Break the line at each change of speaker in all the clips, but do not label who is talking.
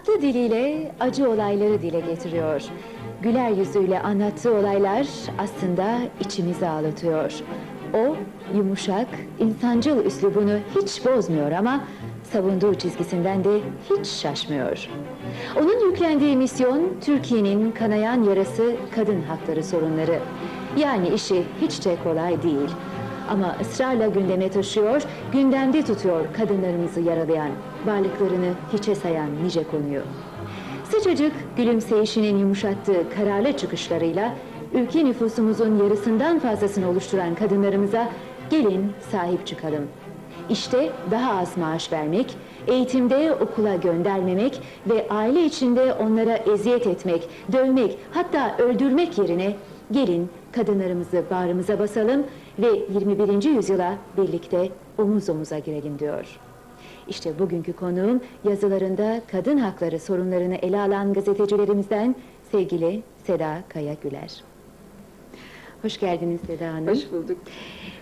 Tatlı diliyle acı olayları dile getiriyor. Güler yüzüyle anlattığı olaylar aslında içimizi ağlatıyor. O yumuşak, insancıl üslubunu hiç bozmuyor ama savunduğu çizgisinden de hiç şaşmıyor. Onun yüklendiği misyon Türkiye'nin kanayan yarası kadın hakları sorunları. Yani işi hiç de kolay değil. Ama ısrarla gündeme taşıyor, gündemde tutuyor kadınlarımızı yaralayan, varlıklarını hiçe sayan nice konuyu. Sıcacık gülümseyişinin yumuşattığı kararlı çıkışlarıyla ülke nüfusumuzun yarısından fazlasını oluşturan kadınlarımıza gelin sahip çıkalım. İşte daha az maaş vermek, eğitimde okula göndermemek ve aile içinde onlara eziyet etmek, dövmek, hatta öldürmek yerine gelin kadınlarımızı bağrımıza basalım ve 21. yüzyıla birlikte omuz omuza girelim diyor. İşte bugünkü konuğum yazılarında kadın hakları sorunlarını ele alan gazetecilerimizden sevgili Seda Kaya Güler. Hoş geldiniz Seda Hanım.
Hoş bulduk.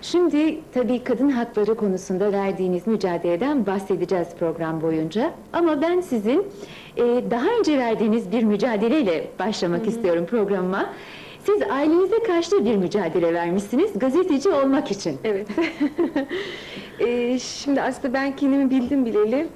Şimdi tabii kadın hakları konusunda verdiğiniz mücadeleden bahsedeceğiz program boyunca. Ama ben sizin e, daha önce verdiğiniz bir mücadeleyle başlamak istiyorum programıma. Siz ailenize karşı bir mücadele vermişsiniz gazeteci olmak için.
Evet. Ee, şimdi aslında ben kendimi bildim bileli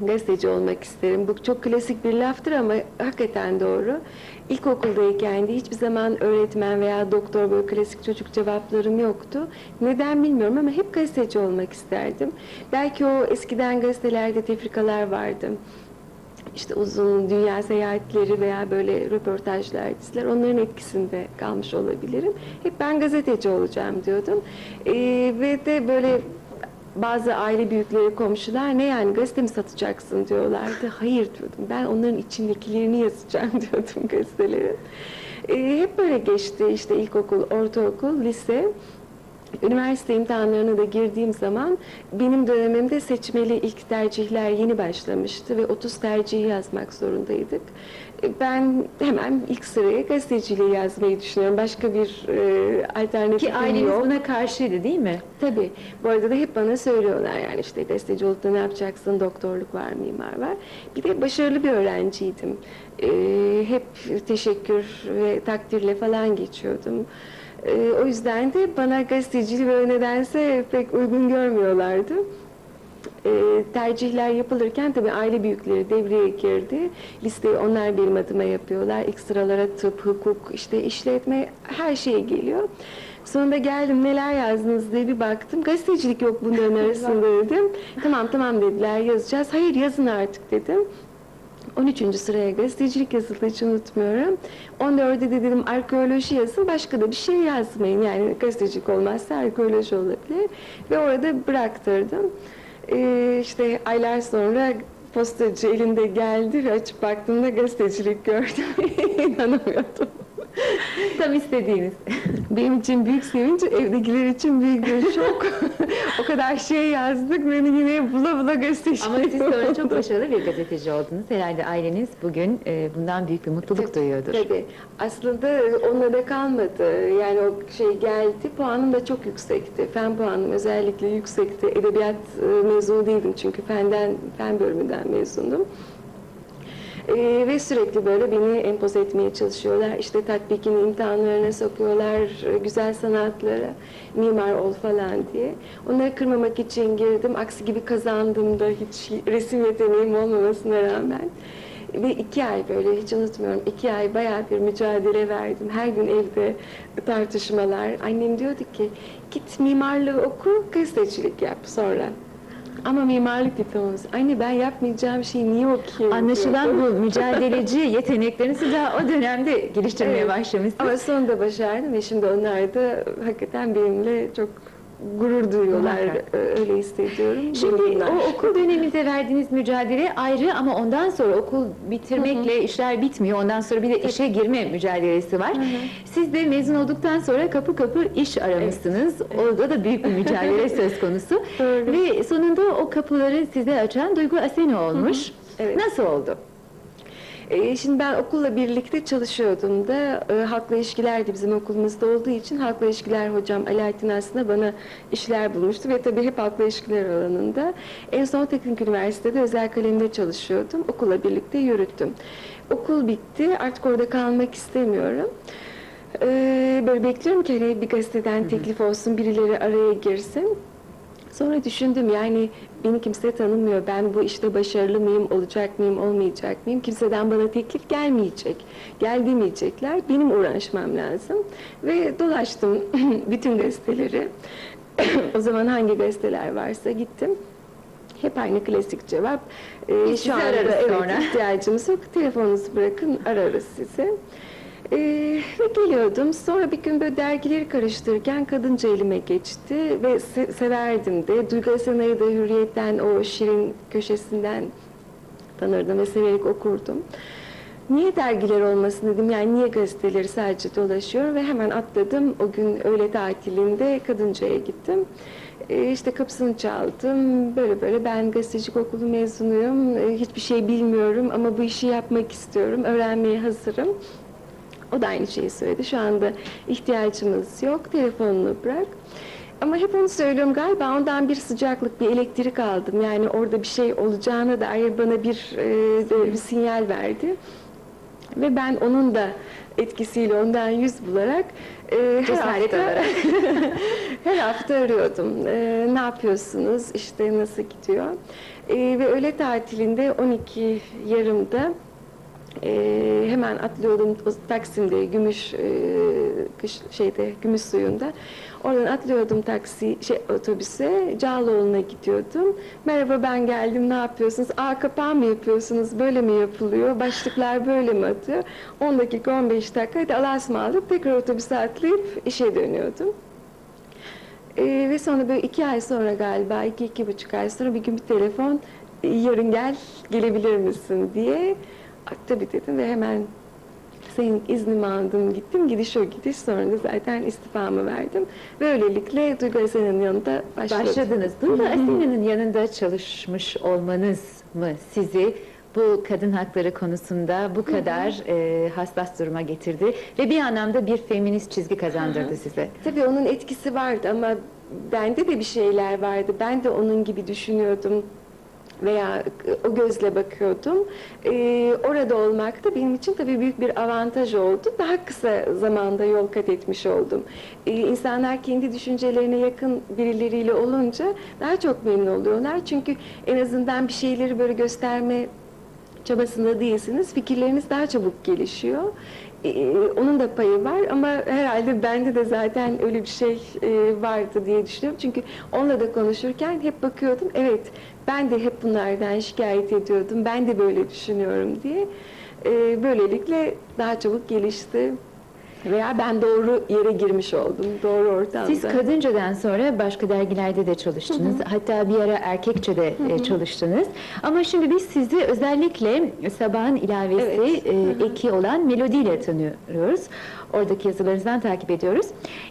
gazeteci olmak isterim. Bu çok klasik bir laftır ama hakikaten doğru. İlkokuldayken de hiçbir zaman öğretmen veya doktor böyle klasik çocuk cevaplarım yoktu. Neden bilmiyorum ama hep gazeteci olmak isterdim. Belki o eskiden gazetelerde tefrikalar vardı. İşte uzun dünya seyahatleri veya böyle röportajlar, diziler onların etkisinde kalmış olabilirim. Hep ben gazeteci olacağım diyordum. Ee, ve de böyle bazı aile büyükleri, komşular ne yani gazete mi satacaksın diyorlardı. Hayır diyordum. Ben onların içindekilerini yazacağım diyordum gazeteleri. Ee, hep böyle geçti işte ilkokul, ortaokul, lise. Üniversite imtihanlarına da girdiğim zaman benim dönemimde seçmeli ilk tercihler yeni başlamıştı ve 30 tercihi yazmak zorundaydık. E, Ben hemen ilk sıraya gazeteciliği yazmayı düşünüyorum. Başka bir e, alternatifim
Ki aileniz
yok.
buna karşıydı değil mi?
Tabii. Bu arada da hep bana söylüyorlar yani işte gazeteci olup da ne yapacaksın, doktorluk var, mimar var. Bir de başarılı bir öğrenciydim. Ee, hep teşekkür ve takdirle falan geçiyordum. Ee, o yüzden de bana gazeteciliği böyle nedense pek uygun görmüyorlardı. Ee, tercihler yapılırken tabii aile büyükleri devreye girdi. Listeyi onlar benim adıma yapıyorlar. İlk sıralara tıp, hukuk, işte işletme her şey geliyor. Sonunda geldim neler yazdınız diye bir baktım. Gazetecilik yok bunların arasında dedim. Tamam tamam dediler yazacağız. Hayır yazın artık dedim. 13. sıraya gazetecilik yazıldı hiç unutmuyorum. 14'de de dedim arkeoloji yazın başka da bir şey yazmayın. Yani gazetecilik olmazsa arkeoloji olabilir. Ve orada bıraktırdım. Ee, işte aylar sonra postacı elinde geldi ve açıp baktığımda gazetecilik gördüm. İnanamıyordum.
Tam istediğiniz.
Benim için büyük sevinç, evdekiler için büyük bir şok. o kadar şey yazdık, beni yine bula bula gazeteci
Ama siz sonra çok başarılı bir gazeteci oldunuz. Herhalde aileniz bugün e, bundan büyük bir mutluluk duyuyordur.
Tabii. Aslında onunla da kalmadı. Yani o şey geldi, puanım da çok yüksekti. Fen puanım özellikle yüksekti. Edebiyat e, mezunu değildim çünkü fenden, fen bölümünden mezundum. Ee, ve sürekli böyle beni empoze etmeye çalışıyorlar. İşte tatbikin imtihanlarına sokuyorlar, e, güzel sanatlara, mimar ol falan diye. Onları kırmamak için girdim. Aksi gibi kazandım da hiç resim yeteneğim olmamasına rağmen. Ve iki ay böyle hiç unutmuyorum. iki ay bayağı bir mücadele verdim. Her gün evde tartışmalar. Annem diyordu ki git mimarlığı oku, gazetecilik yap sonra. Ama mimarlık diploması. Anne ben yapmayacağım şeyi niye okuyayım?
Anlaşılan bu mücadeleci yeteneklerinizi daha o dönemde geliştirmeye
Evet.
başlamışsınız.
Ama sonunda başardım ve şimdi onlar da hakikaten benimle çok gurur duyuyorlar.
Muhakkak.
Öyle hissediyorum.
Şimdi o okul döneminde verdiğiniz mücadele ayrı ama ondan sonra okul bitirmekle işler bitmiyor. Ondan sonra bir de işe girme mücadelesi var. Siz de mezun olduktan sonra kapı kapı iş aramışsınız. Orada da büyük bir mücadele söz konusu.
Doğru.
Ve sonunda o kapıları size açan Duygu Aseni olmuş.
Evet.
Nasıl oldu?
E, şimdi ben okulla birlikte çalışıyordum da e, halkla ilişkiler de bizim okulumuzda olduğu için halkla ilişkiler hocam Alaaddin aslında bana işler bulmuştu ve tabii hep halkla ilişkiler alanında. En son Teknik Üniversitede özel kalemde çalışıyordum. Okulla birlikte yürüttüm. Okul bitti. Artık orada kalmak istemiyorum. Ee, böyle bekliyorum ki hani bir gazeteden teklif olsun, birileri araya girsin. Sonra düşündüm yani beni kimse tanımıyor. Ben bu işte başarılı mıyım, olacak mıyım, olmayacak mıyım? Kimseden bana teklif gelmeyecek. Gel demeyecekler. Benim uğraşmam lazım. Ve dolaştım bütün gazeteleri. o zaman hangi gazeteler varsa gittim. Hep aynı klasik cevap. Ee,
sizi ararız
evet,
sonra.
ihtiyacımız yok. Telefonunuzu bırakın, ararız sizi. Ee, ve geliyordum. Sonra bir gün böyle dergileri karıştırırken kadınca elime geçti ve se- severdim de. Duygu Esenay'ı da Hürriyet'ten o şirin köşesinden tanırdım ve severek okurdum. Niye dergiler olmasın dedim. Yani niye gazeteleri sadece dolaşıyorum ve hemen atladım. O gün öğle tatilinde Kadınca'ya gittim. Ee, işte kapısını çaldım. Böyle böyle ben gazetecilik okulu mezunuyum. Ee, hiçbir şey bilmiyorum ama bu işi yapmak istiyorum. Öğrenmeye hazırım. O da aynı şeyi söyledi. Şu anda ihtiyacımız yok. Telefonunu bırak. Ama hep onu söylüyorum galiba ondan bir sıcaklık, bir elektrik aldım. Yani orada bir şey olacağına dair bana bir, e, bir sinyal verdi. Ve ben onun da etkisiyle ondan yüz bularak e, her
Cesaret
hafta,
alarak.
her hafta arıyordum. E, ne yapıyorsunuz? İşte nasıl gidiyor? E, ve öğle tatilinde 12 yarımda ee, hemen atlıyordum o Taksim'de gümüş e, kış şeyde gümüş suyunda. Oradan atlıyordum taksi şey otobüse Cağaloğlu'na gidiyordum. Merhaba ben geldim ne yapıyorsunuz? Aa kapağı mı yapıyorsunuz? Böyle mi yapılıyor? Başlıklar böyle mi atıyor? 10 dakika 15 dakika hadi Allah'a ısmarladık tekrar otobüse atlayıp işe dönüyordum. Ee, ve sonra böyle iki ay sonra galiba, iki, iki buçuk ay sonra bir gün bir telefon, "E, yarın gel, gelebilir misin diye. "Aa, Tabii dedim ve hemen senin iznimi aldım, gittim. Gidiş o gidiş. Sonra da zaten istifamı verdim. Ve öylelikle Duygu Esen'in yanında başladım.
Başladınız. Duygu Asena'nın yanında çalışmış olmanız mı sizi bu kadın hakları konusunda bu kadar e, hassas duruma getirdi ve bir anlamda bir feminist çizgi kazandırdı size?
Tabii onun etkisi vardı ama bende de bir şeyler vardı. Ben de onun gibi düşünüyordum veya o gözle bakıyordum. Ee, orada olmak da benim için tabii büyük bir avantaj oldu. Daha kısa zamanda yol kat etmiş oldum. Ee, insanlar kendi düşüncelerine yakın birileriyle olunca daha çok memnun oluyorlar. Çünkü en azından bir şeyleri böyle gösterme çabasında değilsiniz. Fikirleriniz daha çabuk gelişiyor. Ee, onun da payı var ama herhalde bende de zaten öyle bir şey e, vardı diye düşünüyorum. Çünkü onunla da konuşurken hep bakıyordum. Evet ben de hep bunlardan şikayet ediyordum. Ben de böyle düşünüyorum diye. Böylelikle daha çabuk gelişti. Veya ben doğru yere girmiş oldum. Doğru ortamda.
Siz Kadıncadan sonra başka dergilerde de çalıştınız. Hatta bir ara Erkekçe'de e, çalıştınız. Ama şimdi biz sizi özellikle Sabah'ın ilavesi
Evet.
e, eki olan Melodi ile tanıyoruz. Oradaki yazılarınızdan takip ediyoruz.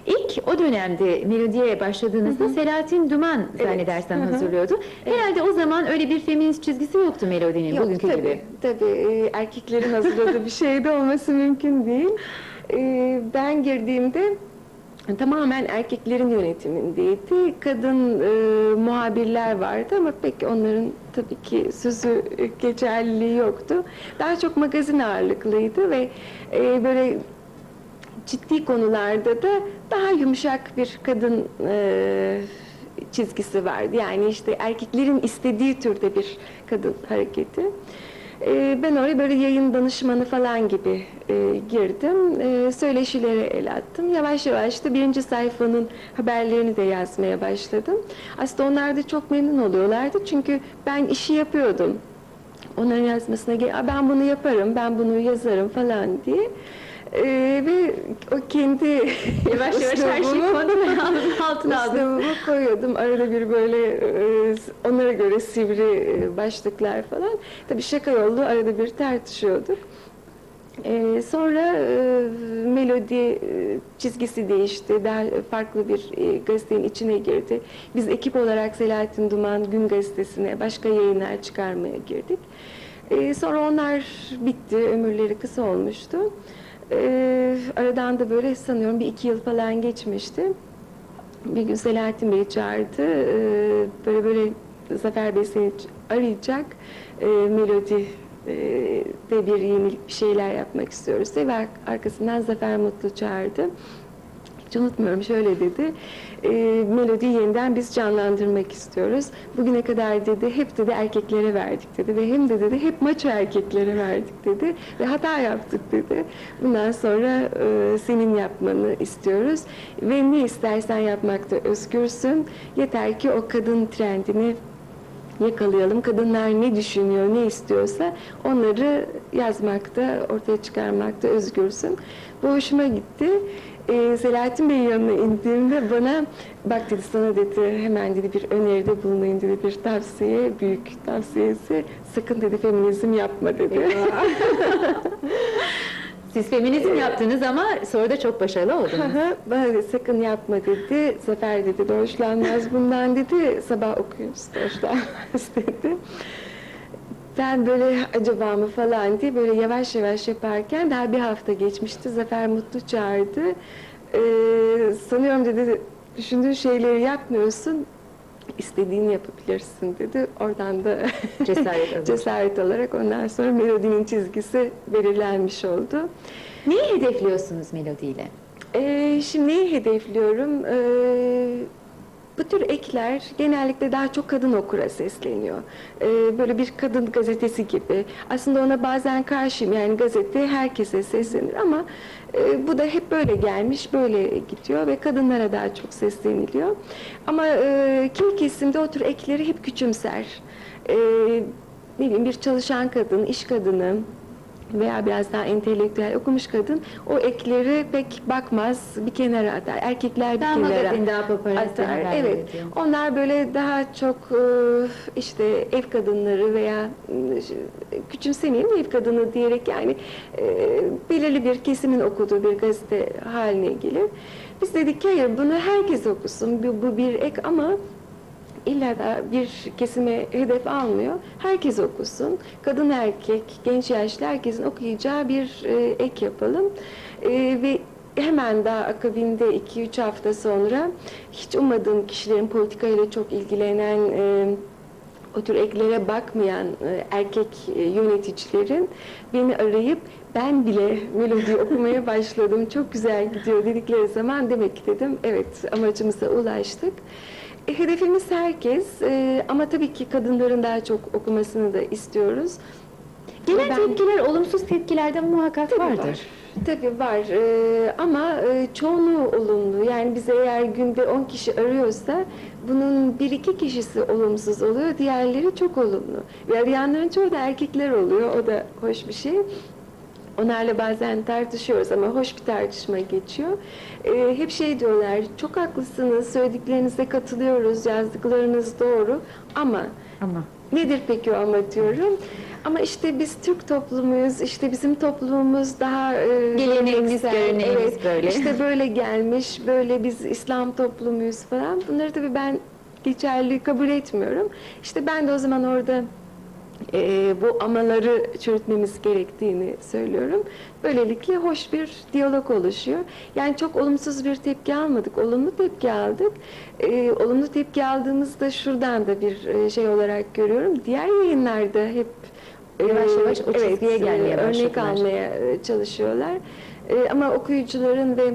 İlk o dönemde Melodi'ye başladığınızda Selahattin Duman zannedersem hazırlıyordu. Herhalde o zaman öyle bir feminist çizgisi yoktu Melodi'nin
Yok,
bugünkü
tabii,
gibi.
Tabii e, erkeklerin hazırladığı bir şey de olması mümkün değil. E, ben girdiğimde tamamen erkeklerin yönetimindeydi. Kadın e, muhabirler vardı ama pek onların tabii ki sözü e, geçerliliği yoktu. Daha çok magazin ağırlıklıydı ve e, böyle ciddi konularda da daha yumuşak bir kadın e, çizgisi vardı. Yani işte erkeklerin istediği türde bir kadın hareketi. E, ben oraya böyle yayın danışmanı falan gibi e, girdim. E, söyleşilere el attım. Yavaş yavaş da birinci sayfanın haberlerini de yazmaya başladım. Aslında onlar da çok memnun oluyorlardı. Çünkü ben işi yapıyordum. Onların yazmasına gel, "Aa, ben bunu yaparım, ben bunu yazarım falan diye. Ee, ve o kendi
Yavaş yavaş her şeyi kontrol altına
üslubumu koyuyordum. Arada bir böyle e, onlara göre sivri e, başlıklar falan. Tabii şaka yollu arada bir tartışıyorduk. Ee, sonra e, melodi e, çizgisi değişti. Daha farklı bir e, gazetenin içine girdi. Biz ekip olarak Selahattin Duman Gün Gazetesi'ne başka yayınlar çıkarmaya girdik. E, sonra onlar bitti, ömürleri kısa olmuştu. E, aradan da böyle sanıyorum bir iki yıl falan geçmişti. Bir gün Selahattin Bey çağırdı. E, böyle böyle Zafer Bey seni arayacak. E, melodi e, de bir yenilik bir şeyler yapmak istiyoruz diye. Ve ar- arkasından Zafer Mutlu çağırdı. Hiç unutmuyorum şöyle dedi. E, melodiyi yeniden biz canlandırmak istiyoruz. Bugüne kadar dedi hep dedi erkeklere verdik dedi ve hem de dedi hep maço erkeklere verdik dedi ve hata yaptık dedi. Bundan sonra e, senin yapmanı istiyoruz ve ne istersen yapmakta özgürsün. Yeter ki o kadın trendini yakalayalım. Kadınlar ne düşünüyor, ne istiyorsa onları yazmakta, ortaya çıkarmakta özgürsün. Bu hoşuma gitti. Ee, Selahattin Bey'in yanına indiğimde bana bak dedi sana dedi hemen dedi bir öneride bulunayım dedi bir tavsiye, büyük tavsiyesi sakın dedi feminizm yapma dedi.
Siz feminizm yaptınız ama sonra da çok başarılı oldunuz.
Bana dedi sakın yapma dedi. Zafer dedi de hoşlanmaz bundan dedi. Sabah okuyunuz hoşlanmaz dedi. Ben böyle acaba mı falan diye böyle yavaş yavaş yaparken daha bir hafta geçmişti. Zafer Mutlu çağırdı. Ee, sanıyorum dedi düşündüğün şeyleri yapmıyorsun. istediğini yapabilirsin dedi. Oradan da
Cesaret alıyor.
cesaret alarak ondan sonra melodinin çizgisi belirlenmiş oldu.
Neyi hedefliyorsunuz melodiyle?
Ee, şimdi neyi hedefliyorum? Ee, bu tür ekler genellikle daha çok kadın okura sesleniyor. Ee, böyle bir kadın gazetesi gibi. Aslında ona bazen karşıyım. Yani gazete herkese seslenir ama e, bu da hep böyle gelmiş, böyle gidiyor ve kadınlara daha çok sesleniliyor. Ama e, kimi kesimde o tür ekleri hep küçümser. Ee, ne bileyim bir çalışan kadın, iş kadını, veya biraz daha entelektüel okumuş kadın o ekleri pek bakmaz, bir kenara atar. Erkekler bir
Daha
kenara atar. Evet. Onlar böyle daha çok e, işte ev kadınları veya e, küçümsemeyelim ev kadını diyerek yani e, belirli bir kesimin okuduğu bir gazete haline gelir. Biz dedik ki hayır bunu herkes okusun. Bu, bu bir ek ama İlla da bir kesime hedef almıyor. Herkes okusun. Kadın erkek, genç yaşlı herkesin okuyacağı bir e, ek yapalım. E, ve hemen daha akabinde 2-3 hafta sonra hiç ummadığım kişilerin politikayla çok ilgilenen e, o tür eklere bakmayan e, erkek e, yöneticilerin beni arayıp ben bile melodi okumaya başladım. Çok güzel gidiyor dedikleri zaman demek ki dedim evet amacımıza ulaştık. E, hedefimiz herkes e, ama tabii ki kadınların daha çok okumasını da istiyoruz.
Gelen
Ben-
tepkiler, olumsuz tepkilerden muhakkak
Tabii
vardır.
var. Tabii var Ee, ama e, çoğunluğu olumlu. Yani bize eğer günde 10 kişi arıyorsa bunun bir iki kişisi olumsuz oluyor, diğerleri çok olumlu. Ve arayanların çoğu da erkekler oluyor, o da hoş bir şey. Onlarla bazen tartışıyoruz ama hoş bir tartışma geçiyor. Ee, hep şey diyorlar, çok haklısınız, söylediklerinize katılıyoruz, yazdıklarınız doğru ama
Ama
Nedir peki o ama diyorum. Ama işte biz Türk toplumuyuz, işte bizim toplumumuz daha e,
Geleneğimiz,
geleneksel,
göreneğimiz böyle.
İşte böyle gelmiş, böyle biz İslam toplumuyuz falan. Bunları tabii ben geçerli kabul etmiyorum. İşte ben de o zaman orada e, bu amaları çürütmemiz gerektiğini söylüyorum. Böylelikle hoş bir diyalog oluşuyor. Yani çok olumsuz bir tepki almadık, olumlu tepki aldık. E, olumlu tepki aldığımızda şuradan da bir e, şey olarak görüyorum. Diğer yayınlarda hep e,
Yavaş yavaş o çizgiye gelmeye
örnek
başladılar.
almaya e, çalışıyorlar. E, ama okuyucuların ve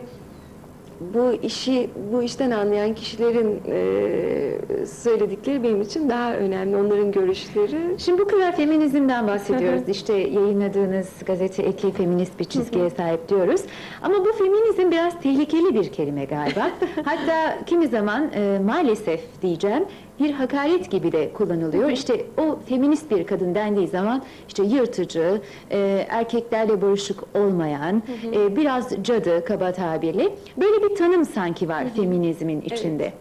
bu işi bu işten anlayan kişilerin e, söyledikleri benim için daha önemli. Onların görüşleri.
Şimdi bu kadar feminizmden bahsediyoruz. işte yayınladığınız gazete eki feminist bir çizgiye sahip diyoruz. Ama bu feminizm biraz tehlikeli bir kelime galiba. Hatta kimi zaman e, maalesef diyeceğim bir hakaret gibi de kullanılıyor. İşte o feminist bir kadın dendiği zaman işte yırtıcı, e, erkeklerle barışık olmayan, e, biraz cadı kaba tabirle böyle bir tanım sanki var feminizmin içinde.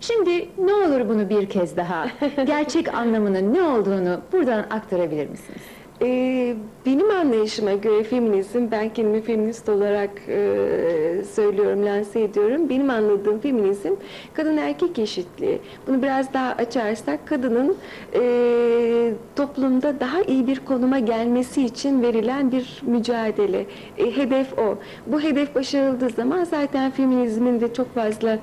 Şimdi ne olur bunu bir kez daha gerçek anlamının ne olduğunu buradan aktarabilir misiniz?
Ee, benim anlayışıma göre feminizm, ben kendimi feminist olarak e, söylüyorum, lanse ediyorum. Benim anladığım feminizm kadın erkek eşitliği. Bunu biraz daha açarsak kadının e, toplumda daha iyi bir konuma gelmesi için verilen bir mücadele. E, hedef o. Bu hedef başarıldığı zaman zaten feminizmin de çok fazla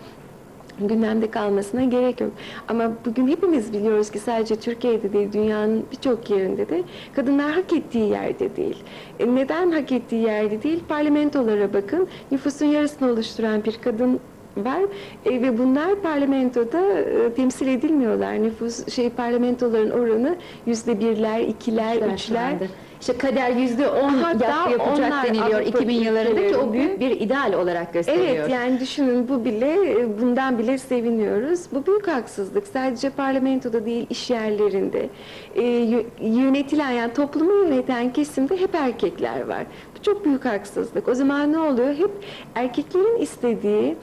gündemde kalmasına gerek yok. Ama bugün hepimiz biliyoruz ki sadece Türkiye'de değil, dünyanın birçok yerinde de kadınlar hak ettiği yerde değil. E, neden hak ettiği yerde değil? Parlamentolara bakın. Nüfusun yarısını oluşturan bir kadın var E, ve bunlar parlamentoda e, temsil edilmiyorlar. Nüfus şey parlamentoların oranı yüzde birler, ikiler, üçler.
İşte kader yüzde on
Hatta
yapacak deniliyor
Avrupa
2000 yıllarında ki o büyük bir ideal olarak gösteriyor.
Evet yani düşünün bu bile e, bundan bile seviniyoruz. Bu büyük haksızlık. Sadece parlamentoda değil iş yerlerinde e, yö- yönetilen yani toplumu yöneten kesimde hep erkekler var. Bu çok büyük haksızlık. O zaman ne oluyor? Hep erkeklerin istediği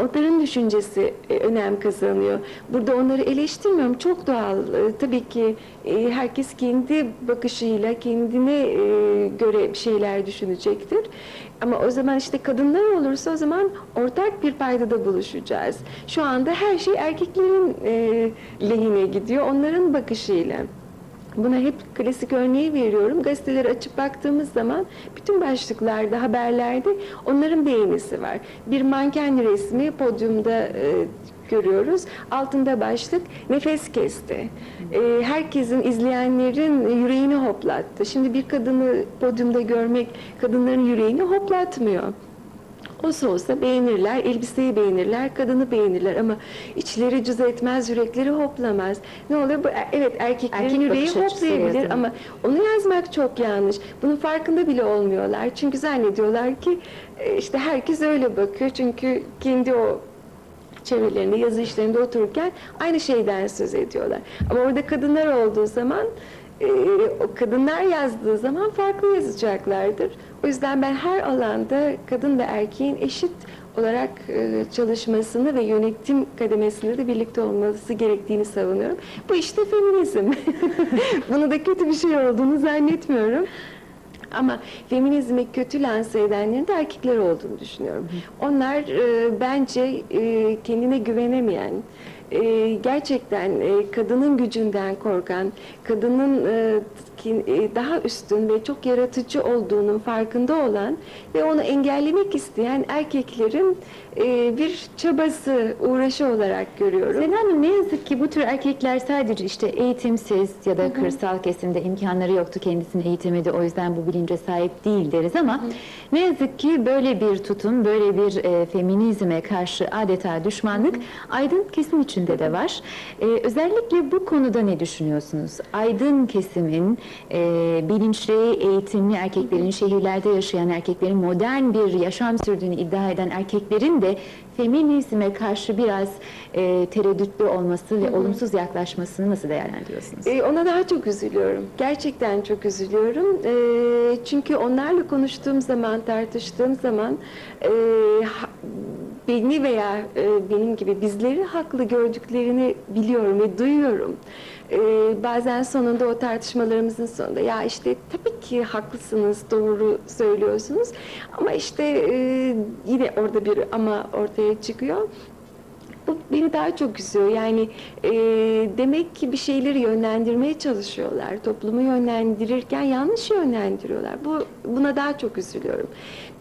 Onların düşüncesi e, önem kazanıyor. Burada onları eleştirmiyorum. Çok doğal. E, Tabii ki e, herkes kendi bakışıyla kendine e, göre şeyler düşünecektir. Ama o zaman işte kadınlar olursa o zaman ortak bir paydada buluşacağız. Şu anda her şey erkeklerin e, lehine gidiyor. Onların bakışıyla. Buna hep klasik örneği veriyorum. Gazeteleri açıp baktığımız zaman bütün başlıklarda, haberlerde onların beğenisi var. Bir manken resmi podyumda e, görüyoruz. Altında başlık nefes kesti. E, herkesin, izleyenlerin yüreğini hoplattı. Şimdi bir kadını podyumda görmek kadınların yüreğini hoplatmıyor. Olsa olsa beğenirler, elbiseyi beğenirler, kadını beğenirler ama içleri cız etmez, yürekleri hoplamaz. Ne oluyor? Bu, evet erkeklerin
Erkek
yüreği hoplayabilir ama onu yazmak çok yanlış. Bunun farkında bile olmuyorlar. Çünkü zannediyorlar ki e, işte herkes öyle bakıyor. Çünkü kendi o çevrelerinde, yazı işlerinde otururken aynı şeyden söz ediyorlar. Ama orada kadınlar olduğu zaman, e, o kadınlar yazdığı zaman farklı yazacaklardır. O yüzden ben her alanda kadın ve erkeğin eşit olarak e, çalışmasını ve yönetim kademesinde de birlikte olması gerektiğini savunuyorum. Bu işte feminizm. Bunu da kötü bir şey olduğunu zannetmiyorum. Ama feminizmi kötü lanse edenlerin de erkekler olduğunu düşünüyorum. Onlar e, bence e, kendine güvenemeyen, e, gerçekten e, kadının gücünden korkan, kadının e, ki- e, daha üstün ve çok yaratıcı olduğunun farkında olan ve onu engellemek isteyen erkeklerin e, bir çabası, uğraşı olarak görüyorum.
Sena Hanım ne yazık ki bu tür erkekler sadece işte eğitimsiz ya da kırsal kesimde imkanları yoktu kendisini eğitemedi o yüzden bu bilince sahip değil deriz ama ne yazık ki böyle bir tutum böyle bir e, feminizme karşı adeta düşmanlık aydın kesim içinde de var. E, özellikle bu konuda ne düşünüyorsunuz? Aydın kesimin e, bilinçli eğitimli erkeklerin şehirlerde yaşayan erkeklerin modern bir yaşam sürdüğünü iddia eden erkeklerin de feminizme karşı biraz e, tereddütlü olması ve olumsuz yaklaşmasını nasıl değerlendiriyorsunuz?
Ee, ona daha çok üzülüyorum. Gerçekten çok üzülüyorum. Ee, çünkü onlarla konuştuğum zaman, tartıştığım zaman e, ha- beni veya e, benim gibi bizleri haklı gördüklerini biliyorum ve duyuyorum. Ee, bazen sonunda o tartışmalarımızın sonunda ya işte tabii ki haklısınız, doğru söylüyorsunuz ama işte e, yine orada bir ama ortaya çıkıyor. Bu beni daha çok üzüyor. Yani e, demek ki bir şeyleri yönlendirmeye çalışıyorlar. Toplumu yönlendirirken yanlış yönlendiriyorlar. Bu buna daha çok üzülüyorum.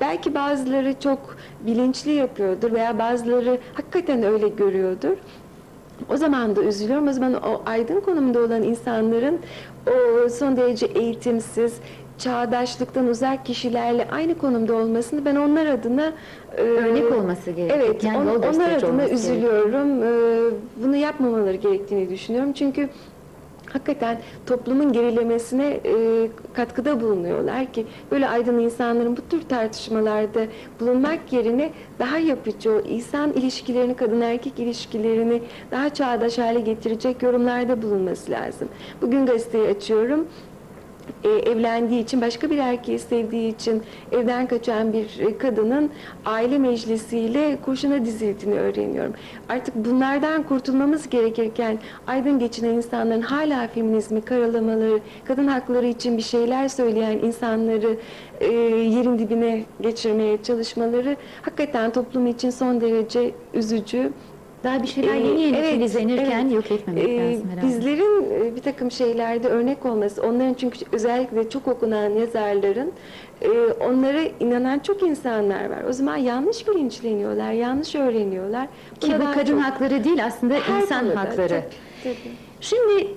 Belki bazıları çok bilinçli yapıyordur veya bazıları hakikaten öyle görüyordur. O zaman da üzülüyorum. O zaman o aydın konumda olan insanların o son derece eğitimsiz, çağdaşlıktan uzak kişilerle aynı konumda olmasını ben onlar adına e,
Örnek olması gerekiyor.
Evet, on- onlar adına üzülüyorum. Ee, Bunu yapmamaları gerektiğini düşünüyorum. Çünkü hakikaten toplumun gerilemesine e, katkıda bulunuyorlar ki böyle aydın insanların bu tür tartışmalarda bulunmak yerine daha yapıcı, insan ilişkilerini, kadın erkek ilişkilerini daha çağdaş hale getirecek yorumlarda bulunması lazım. Bugün gazeteyi açıyorum. E, evlendiği için, başka bir erkeği sevdiği için evden kaçan bir e, kadının aile meclisiyle kurşuna dizildiğini öğreniyorum. Artık bunlardan kurtulmamız gerekirken aydın geçinen insanların hala feminizmi karalamaları, kadın hakları için bir şeyler söyleyen insanları e, yerin dibine geçirmeye çalışmaları hakikaten toplum için son derece üzücü.
Daha bir şeyler yeni yeni
evet,
filizlenirken
evet.
yok etmemek
Ee,
lazım herhalde.
Bizlerin e, bir takım şeylerde örnek olması, onların çünkü özellikle çok okunan yazarların e, onlara inanan çok insanlar var. O zaman yanlış bilinçleniyorlar, yanlış öğreniyorlar.
Ki bu kadın
çok-
hakları değil aslında
Her
insan
konuda,
hakları.
tabii, tabii.
Şimdi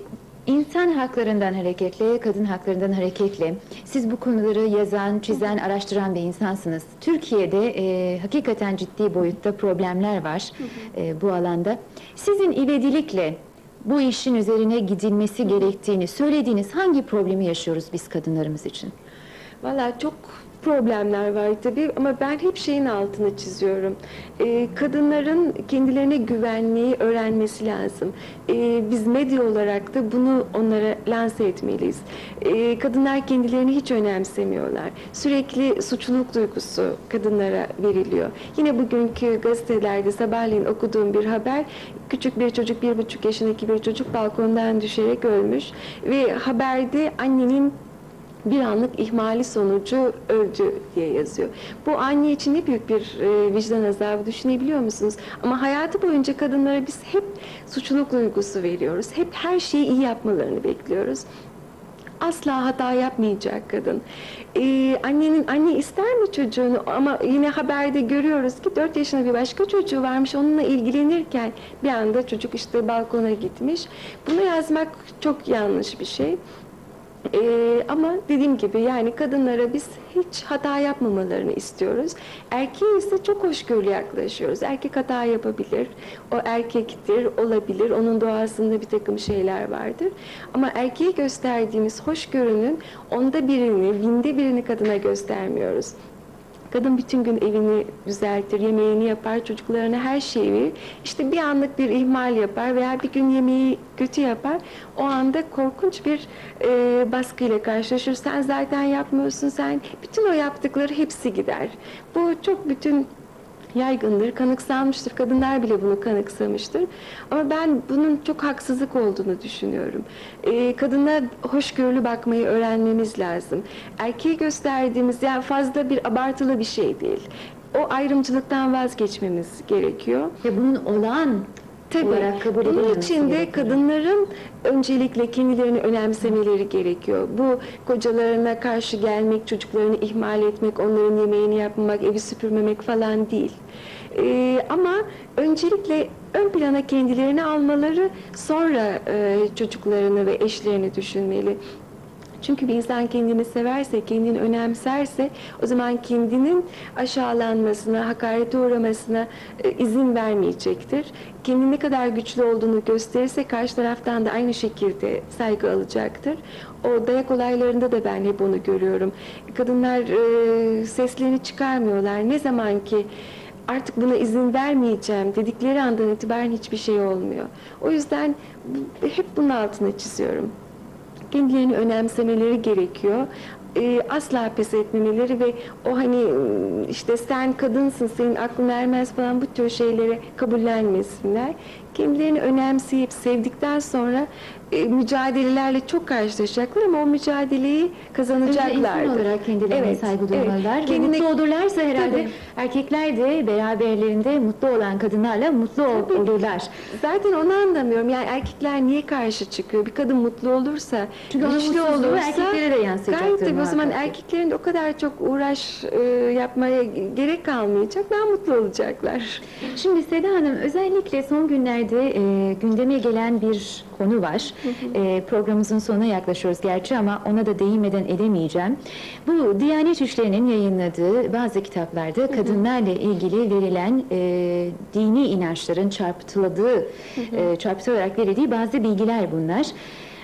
insan haklarından hareketle, kadın haklarından hareketle siz bu konuları yazan, çizen, araştıran bir insansınız. Türkiye'de e, hakikaten ciddi boyutta problemler var e, bu alanda. Sizin ivedilikle bu işin üzerine gidilmesi gerektiğini söylediğiniz hangi problemi yaşıyoruz biz kadınlarımız için?
Valla çok problemler var tabii ama ben hep şeyin altını çiziyorum. Ee, kadınların kendilerine güvenmeyi öğrenmesi lazım. Ee, biz medya olarak da bunu onlara lanse etmeliyiz. Ee, kadınlar kendilerini hiç önemsemiyorlar. Sürekli suçluluk duygusu kadınlara veriliyor. Yine bugünkü gazetelerde sabahleyin okuduğum bir haber, küçük bir çocuk, bir buçuk yaşındaki bir çocuk balkondan düşerek ölmüş ve haberde annenin bir anlık ihmali sonucu öldü diye yazıyor. Bu anne için ne büyük bir e, vicdan azabı düşünebiliyor musunuz? Ama hayatı boyunca kadınlara biz hep suçluluk duygusu veriyoruz. Hep her şeyi iyi yapmalarını bekliyoruz. Asla hata yapmayacak kadın. Ee, annenin anne ister mi çocuğunu ama yine haberde görüyoruz ki 4 yaşında bir başka çocuğu varmış onunla ilgilenirken bir anda çocuk işte balkona gitmiş. Bunu yazmak çok yanlış bir şey. Ee, ama dediğim gibi yani kadınlara biz hiç hata yapmamalarını istiyoruz. Erkeğe ise çok hoşgörülü yaklaşıyoruz. Erkek hata yapabilir, o erkektir, olabilir, onun doğasında bir takım şeyler vardır. Ama erkeğe gösterdiğimiz hoşgörünün onda birini, binde birini kadına göstermiyoruz. Kadın bütün gün evini düzeltir, yemeğini yapar, çocuklarına her şeyi verir. İşte bir anlık bir ihmal yapar veya bir gün yemeği kötü yapar. O anda korkunç bir e, baskıyla karşılaşır. Sen zaten yapmıyorsun, sen bütün o yaptıkları hepsi gider. Bu çok bütün yaygındır, kanıksanmıştır. Kadınlar bile bunu kanıksamıştır. Ama ben bunun çok haksızlık olduğunu düşünüyorum. Ee, kadına hoşgörülü bakmayı öğrenmemiz lazım. Erkeğe gösterdiğimiz yani fazla bir abartılı bir şey değil. O ayrımcılıktan vazgeçmemiz gerekiyor.
Ve bunun olağan olarak kabul
Bunun için de kadınların öncelikle kendilerini önemsemeleri gerekiyor. Bu kocalarına karşı gelmek, çocuklarını ihmal etmek, onların yemeğini yapmamak, evi süpürmemek falan değil. Ee, ama öncelikle ön plana kendilerini almaları sonra e, çocuklarını ve eşlerini düşünmeli. Çünkü bir insan kendini severse, kendini önemserse o zaman kendinin aşağılanmasına, hakarete uğramasına e, izin vermeyecektir. Kendini ne kadar güçlü olduğunu gösterirse karşı taraftan da aynı şekilde saygı alacaktır. O dayak olaylarında da ben hep onu görüyorum. Kadınlar e, seslerini çıkarmıyorlar. Ne zaman ki artık buna izin vermeyeceğim dedikleri andan itibaren hiçbir şey olmuyor. O yüzden hep bunun altını çiziyorum kendilerini önemsemeleri gerekiyor. Ee, asla pes etmemeleri ve o hani işte sen kadınsın senin aklın ermez falan bu tür şeylere kabullenmesinler. Kendilerini önemseyip sevdikten sonra e, mücadelelerle çok karşılaşacaklar ama o mücadeleyi
Önce
kazanacaklar.
insan olarak kendilerine saygı duymalılar. Ve
Kendine-
mutlu olurlarsa herhalde
Tabii.
erkekler de beraberlerinde mutlu olan kadınlarla mutlu
Tabii.
olurlar.
Zaten onu anlamıyorum. Yani erkekler niye karşı çıkıyor? Bir kadın mutlu olursa,
Çünkü
güçlü olursa
erkeklere de yansıyacaktır
Gayet tabii o zaman erkeklerin de o kadar çok uğraş e, yapmaya gerek kalmayacak. Daha mutlu olacaklar.
Şimdi Seda Hanım özellikle son günlerde e, gündeme gelen bir konu var. E, programımızın sonuna yaklaşıyoruz gerçi ama ona da değinmeden edemeyeceğim. Bu Diyanet İşleri'nin yayınladığı bazı kitaplarda kadınlarla ilgili verilen e, dini inançların çarpıtıldığı, e, çarpıtılarak verildiği bazı bilgiler bunlar.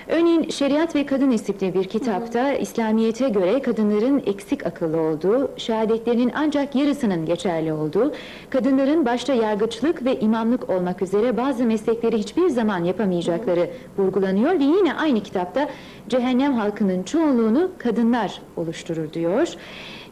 Örneğin Şeriat ve Kadın isimli bir kitapta İslamiyet'e göre kadınların eksik akıllı olduğu, şehadetlerinin ancak yarısının geçerli olduğu, kadınların başta yargıçlık ve imamlık olmak üzere bazı meslekleri hiçbir zaman yapamayacakları vurgulanıyor ve yine aynı kitapta cehennem halkının çoğunluğunu kadınlar oluşturur diyor.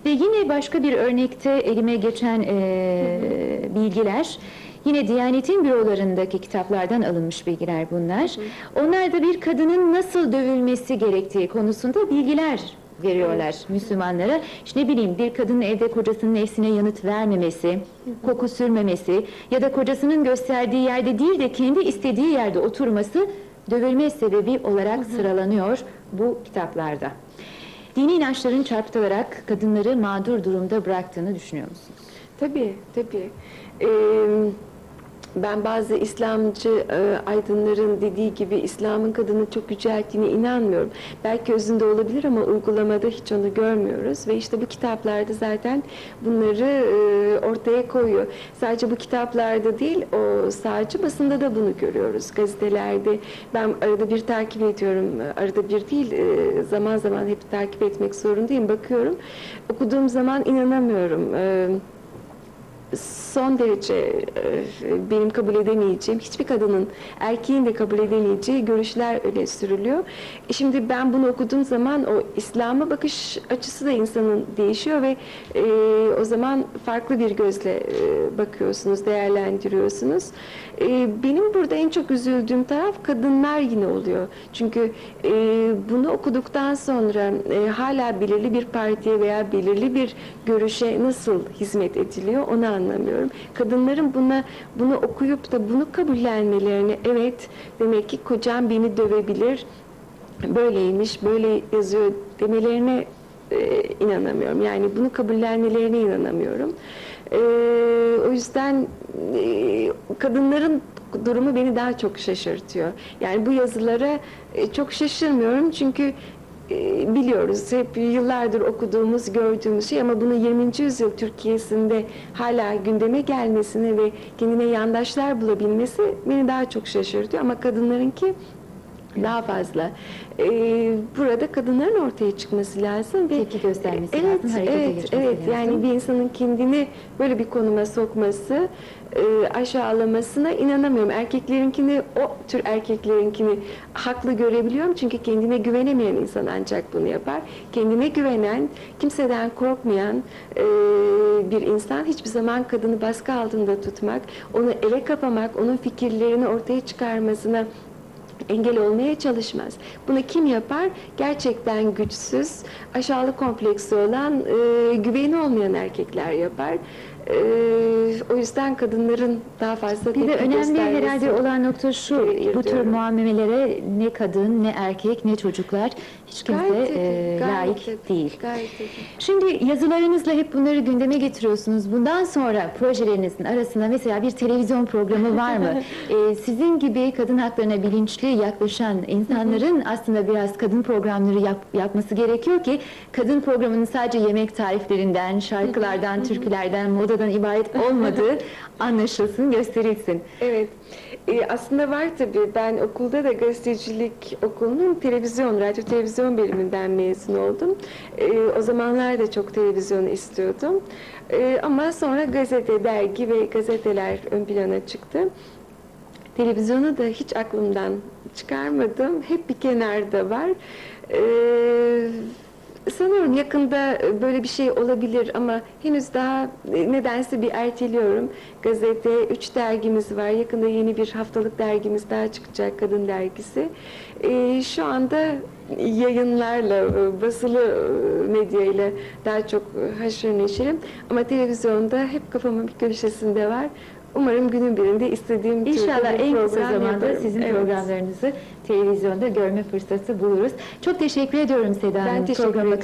Ve yine başka bir örnekte elime geçen eee, bilgiler, yine Diyanet'in bürolarındaki kitaplardan alınmış bilgiler bunlar. Onlar da bir kadının nasıl dövülmesi gerektiği konusunda bilgiler veriyorlar Müslümanlara. İşte ne bileyim bir kadının evde kocasının nefsine yanıt vermemesi, koku sürmemesi ya da kocasının gösterdiği yerde değil de kendi istediği yerde oturması dövülme sebebi olarak sıralanıyor bu kitaplarda. Dini inançların çarpıtılarak kadınları mağdur durumda bıraktığını düşünüyor musunuz?
Tabii, tabii. Ee, ben bazı İslamcı e, aydınların dediği gibi İslam'ın kadını çok yücelttiğine inanmıyorum. Belki özünde olabilir ama uygulamada hiç onu görmüyoruz. Ve işte bu kitaplarda zaten bunları e, ortaya koyuyor. Sadece bu kitaplarda değil, o sadece basında da bunu görüyoruz. Gazetelerde ben arada bir takip ediyorum. Arada bir değil, e, zaman zaman hep takip etmek zorundayım. Bakıyorum. Okuduğum zaman inanamıyorum. E, son derece e, benim kabul edemeyeceğim, hiçbir kadının, erkeğin de kabul edemeyeceği görüşler öyle sürülüyor. E Şimdi ben bunu okuduğum zaman o İslam'a bakış açısı da insanın değişiyor ve e, o zaman farklı bir gözle bakıyorsunuz, değerlendiriyorsunuz. E, benim burada en çok üzüldüğüm taraf kadınlar yine oluyor. Çünkü e, bunu okuduktan sonra e, hala belirli bir partiye veya belirli bir görüşe nasıl hizmet ediliyor onu anlamıyorum. Kadınların buna bunu okuyup da bunu kabullenmelerini evet demek ki kocam beni dövebilir böyleymiş böyle yazıyor demelerine e, inanamıyorum. Yani bunu kabullenmelerine inanamıyorum. E, o yüzden e, kadınların durumu beni daha çok şaşırtıyor. Yani bu yazılara e, çok şaşırmıyorum çünkü e, biliyoruz hep yıllardır okuduğumuz, gördüğümüz şey ama bunun 20. yüzyıl Türkiye'sinde hala gündeme gelmesini ve kendine yandaşlar bulabilmesi beni daha çok şaşırtıyor ama kadınlarınki daha fazla. Ee, burada kadınların ortaya çıkması lazım ve
Tepki göstermesi
evet,
lazım, harekete
evet, evet.
lazım.
Yani bir insanın kendini böyle bir konuma sokması, e, aşağılamasına inanamıyorum. Erkeklerinkini, o tür erkeklerinkini haklı görebiliyorum. Çünkü kendine güvenemeyen insan ancak bunu yapar. Kendine güvenen, kimseden korkmayan e, bir insan hiçbir zaman kadını baskı altında tutmak, onu eve kapamak, onun fikirlerini ortaya çıkarmasına engel olmaya çalışmaz. Bunu kim yapar? Gerçekten güçsüz, aşağılık kompleksi olan, e, güveni olmayan erkekler yapar. E, o yüzden kadınların daha fazla
Bir de önemli herhalde olan nokta şu, bu tür
diyorum.
muamelelere ne kadın, ne erkek, ne çocuklar hiç kimse
Gayet
e, layık değil.
Gayet.
Şimdi yazılarınızla hep bunları gündeme getiriyorsunuz. Bundan sonra projelerinizin arasında mesela bir televizyon programı var mı? Ee, sizin gibi kadın haklarına bilinçli yaklaşan insanların aslında biraz kadın programları yap- yapması gerekiyor ki kadın programının sadece yemek tariflerinden, şarkılardan, türkülerden, modadan ibaret olmadığı anlaşılsın, gösterilsin.
Evet. Ee, aslında var tabii. Ben okulda da gazetecilik okulunun televizyon, radyo televizyon bölümünden mezun oldum. Ee, o zamanlar da çok televizyon istiyordum. Ee, ama sonra gazete, dergi ve gazeteler ön plana çıktı. Televizyonu da hiç aklımdan çıkarmadım. Hep bir kenarda var. Ee, sanıyorum yakında böyle bir şey olabilir ama henüz daha e, nedense bir erteliyorum. Gazete, üç dergimiz var. Yakında yeni bir haftalık dergimiz daha çıkacak, kadın dergisi. Ee, şu anda yayınlarla, e, basılı e, medyayla daha çok e, haşır neşirim. Ama televizyonda hep kafamın bir köşesinde var. Umarım günün birinde istediğim
İnşallah en kısa zamanda sizin
Evet.
programlarınızı televizyonda görme fırsatı buluruz. Çok teşekkür ediyorum Seda
Ben
Hanım.
teşekkür
Programa
ederim.